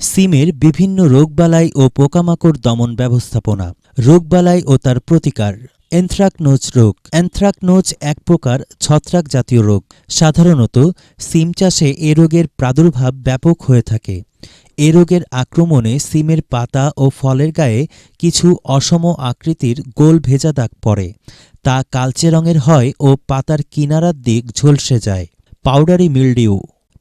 সিমের বিভিন্ন রোগবালাই ও পোকামাকড় দমন ব্যবস্থাপনা, রোগবালাই ও তার প্রতিকার, এন্থ্রাকনোজ রোগ। অ্যানথ্রাকনোজ এক প্রকার ছত্রাক জাতীয় রোগ। সাধারণত সিম চাষে এ রোগের প্রাদুর্ভাব ব্যাপক হয়ে থাকে। এ রোগের আক্রমণে সিমের পাতা ও ফলের গায়ে কিছু অসম আকৃতির গোল ভেজা দাগ পড়ে। তা কালচে রঙের হয় ও পাতার কিনারার দিক ঝলসে যায়। Powdery mildew.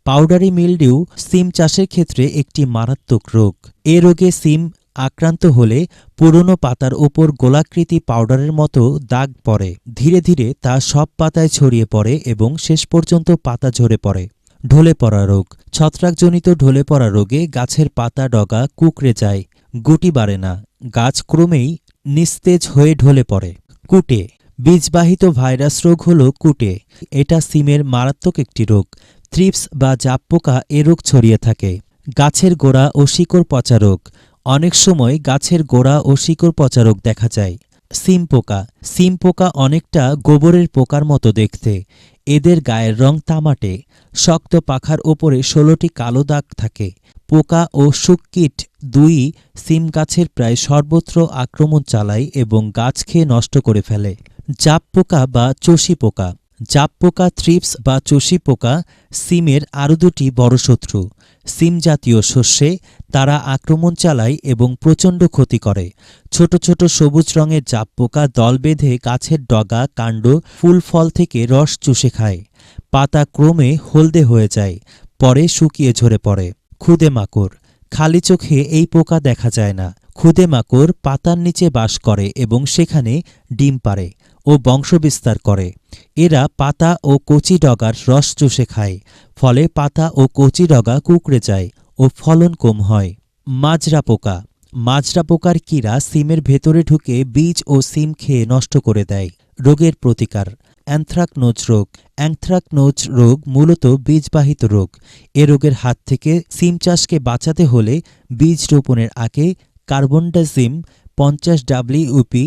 পাউডারি মিলডিউ সিম চাষের ক্ষেত্রে একটি মারাত্মক রোগ। এ রোগে সিম আক্রান্ত হলে পুরনো পাতার ওপর গোলাকৃতি পাউডারের মতো দাগ পড়ে। ধীরে ধীরে তা সব পাতায় ছড়িয়ে পড়ে এবং শেষ পর্যন্ত পাতা ঝরে পড়ে। ঢলে পড়া রোগ। ছত্রাকজনিত ঢলে পড়া রোগে গাছের পাতা ডগা কুকড়ে যায়, গুটি বাড়ে না, গাছ ক্রমেই নিস্তেজ হয়ে ঢলে পড়ে। কুটে। বীজবাহিত ভাইরাস রোগ হল কুটে। এটা সিমের মারাত্মক একটি রোগ। থ্রিপস বা জাপ পোকা এ রোগ ছড়িয়ে থাকে। গাছের গোড়া ও শিকড় পচা রোগ। অনেক সময় গাছের গোড়া ও শিকড় পচা রোগ দেখা যায়। সিম পোকা। সিম পোকা অনেকটা গোবরের পোকার মতো দেখতে। এদের গায়ের রং তামাটে। শক্ত পাখার ওপরে ষোলোটি কালো দাগ থাকে। পোকা ও শুককীট দুই সিম গাছের প্রায় সর্বত্র আক্রমণ চালায় এবং গাছ খেয়ে নষ্ট করে ফেলে। জাপ পোকা বা চষি পোকা। জাপ পোকা, থ্রিপস বা চষি পোকা, সিমের আরও দুটি বড় শত্রু। সিম জাতীয় শস্যে তারা আক্রমণ চালায় এবং প্রচণ্ড ক্ষতি করে। ছোট ছোট সবুজ রঙের জাপ পোকা দল বেঁধে গাছের ডগা, কাণ্ড, ফুল ফল থেকে রস চুষে খায়। পাতা ক্রমে হলদে হয়ে যায়, পরে শুকিয়ে ঝরে পড়ে। খুদে মাকড়। খালি চোখে এই পোকা দেখা যায় না। খুদে মাকড় পাতার নিচে বাস করে এবং সেখানে ডিম পাড়ে। ও বংশবিস্তার করে। এরা পাতা ও কচি ডগার রস চুষে খায়, ফলে পাতা ও কচি ডগা কুকড়ে যায় ও ফলন কম হয়। মাজরা পোকা। মাজরা পোকার কীরা সিমের ভেতরে ঢুকে বীজ ও সিম খেয়ে নষ্ট করে দেয়। রোগের প্রতিকার। অ্যানথ্রাকনোজ রোগ। অ্যানথ্রাকনোজ রোগ মূলত বীজবাহিত রোগ। এ রোগের হাত থেকে সিম চাষকে বাঁচাতে হলে বীজ রোপণের আগে কার্বনডাজিম পঞ্চাশ ডাব্লিউপি,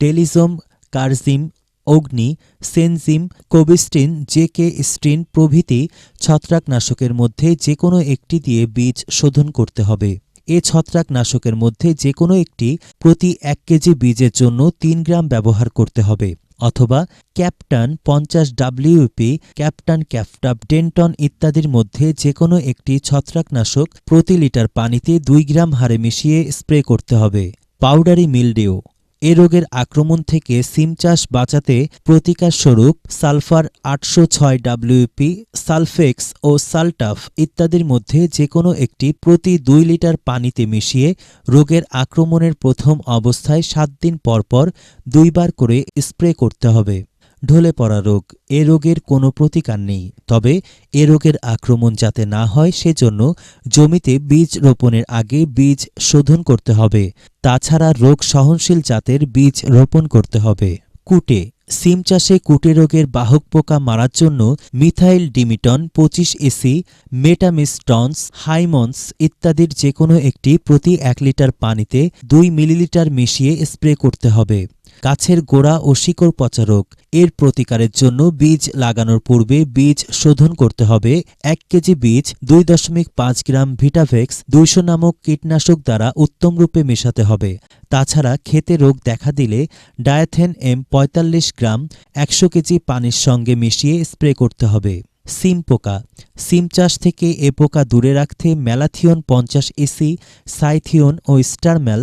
ডেলিজম কার্জিম, অগ্নি, সেনজিম, কোবিস্টিন, জেকে স্ট্রিন প্রভৃতি ছত্রাকনাশকের মধ্যে যে কোনো একটি দিয়ে বীজ শোধন করতে হবে। এ ছত্রাকনাশকের মধ্যে যে কোনো একটি প্রতি এক কেজি বীজের জন্য তিন গ্রাম ব্যবহার করতে হবে, অথবা ক্যাপটান পঞ্চাশ ডাব্লিউপি, ক্যাপটান ক্যাপটাপ, ডেন্টন ইত্যাদির মধ্যে যে কোনো একটি ছত্রাকনাশক প্রতি লিটার পানিতে দুই গ্রাম হারে মিশিয়ে স্প্রে করতে হবে। পাউডারি মিলডিউ এ রোগের আক্রমণ থেকে সিম চাষ বাঁচাতে প্রতিকারস্বরূপ সালফার আটশো ছয় ডাব্লিউপি সালফেক্স ও সালটাফ ইত্যাদির মধ্যে যে কোনো একটি প্রতি দুই লিটার পানিতে মিশিয়ে রোগের আক্রমণের প্রথম অবস্থায় সাত দিন পরপর দুইবার করে স্প্রে করতে হবে। ঢলে পড়া রোগ, এ রোগের কোনো প্রতিকার নেই। তবে এ রোগের আক্রমণ যাতে না হয়, সেজন্য জমিতে বীজ রোপণের আগে বীজ শোধন করতে হবে। তাছাড়া রোগ সহনশীল জাতের বীজ রোপণ করতে হবে। কুটে, সিম চাষে কুটে রোগের বাহক পোকা মারার জন্য মিথাইল ডিমিটন, পঁচিশ এসি মেটামিস্টনস হাইমন্স ইত্যাদির যে কোনো একটি প্রতি এক লিটার পানিতে দুই মিলিলিটার মিশিয়ে স্প্রে করতে হবে। গাছের গোড়া ও শিকড় পচা রোগ। এর প্রতিকারের জন্য বীজ লাগানোর পূর্বে বীজ শোধন করতে হবে। এক কেজি বীজ দুই দশমিক পাঁচ গ্রাম ভিটাভেক্স দুইশো নামক কীটনাশক দ্বারা উত্তমরূপে মেশাতে হবে। তাছাড়া খেতে রোগ দেখা দিলে ডায়াথেন এম পঁয়তাল্লিশ গ্রাম একশো কেজি পানির সঙ্গে মিশিয়ে স্প্রে করতে হবে। সিম পোকা। সিম চাষ থেকে এ পোকা দূরে রাখতে ম্যালাথিয়ন পঞ্চাশ এসি, সাইথিয়ন ও স্টারম্যাল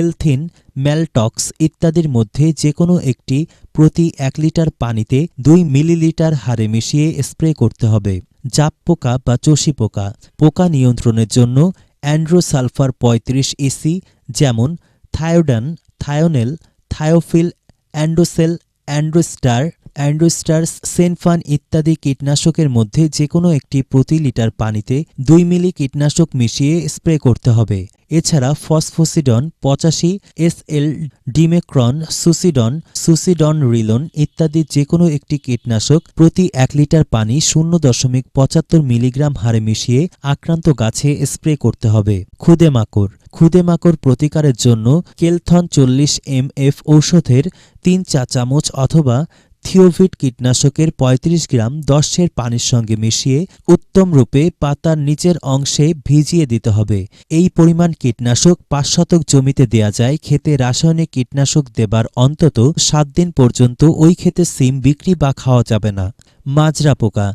এলথিন, ম্যালটক্স ইত্যাদির মধ্যে যে কোনো একটি প্রতি এক লিটার পানিতে দুই মিলিলিটার হারে মিশিয়ে স্প্রে করতে হবে। জাপ পোকা বা চষি পোকা পোকা নিয়ন্ত্রণের জন্য অ্যান্ড্রোসালফার পঁয়ত্রিশ ইসি, যেমন থায়োডান, থায়োনেল, থায়োফিল, অ্যান্ডোসেল অ্যান্ড্রোস্টার অ্যান্ড্রোস্টার সেনফান ইত্যাদি কীটনাশকের মধ্যে যে কোনো একটি প্রতি লিটার পানিতে দুই মিলি কীটনাশক মিশিয়ে স্প্রে করতে হবে। এছাড়া ফসফোসিডন, পঁচাশি এসএল ডিমেক্রন, সুসিডন সুসিডন রিলন ইত্যাদি যে কোনো একটি কীটনাশক প্রতি এক লিটার পানি শূন্য দশমিক পঁচাত্তর মিলিগ্রাম হারে মিশিয়ে আক্রান্ত গাছে স্প্রে করতে হবে। খুদে মাকড় খুদে মাকড় প্রতিকারের জন্য কেলথন চল্লিশ এম এফ ঔষধের তিন চা চামচ অথবা থিওভিট কীটনাশকের ৩৫ গ্রাম দশের পানির সঙ্গে মিশিয়ে উত্তম রূপে পাতার নিচের অংশে ভিজিয়ে দিতে হবে। এই পরিমাণ কীটনাশক পাঁচ শতক জমিতে দেয়া যায়। ক্ষেতে রাসায়নিক কীটনাশক দেবার অন্তত সাত দিন পর্যন্ত ওই ক্ষেতে সিম বিক্রি বা খাওয়া যাবে না। মাজরা পোকা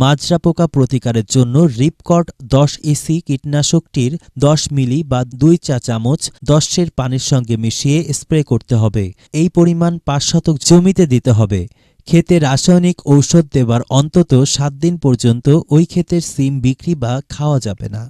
মাজরা পোকা প্রতিকারের জন্য রিপকট দশ ইসি কীটনাশকটির দশ মিলি বা দুই চা চামচ দশের পানির সঙ্গে মিশিয়ে স্প্রে করতে হবে। এই পরিমাণ পাঁচ শতক জমিতে দিতে হবে। ক্ষেতে রাসায়নিক ঔষধ দেবার অন্তত সাত দিন পর্যন্ত ওই ক্ষেতের সিম বিক্রি বা খাওয়া যাবে না।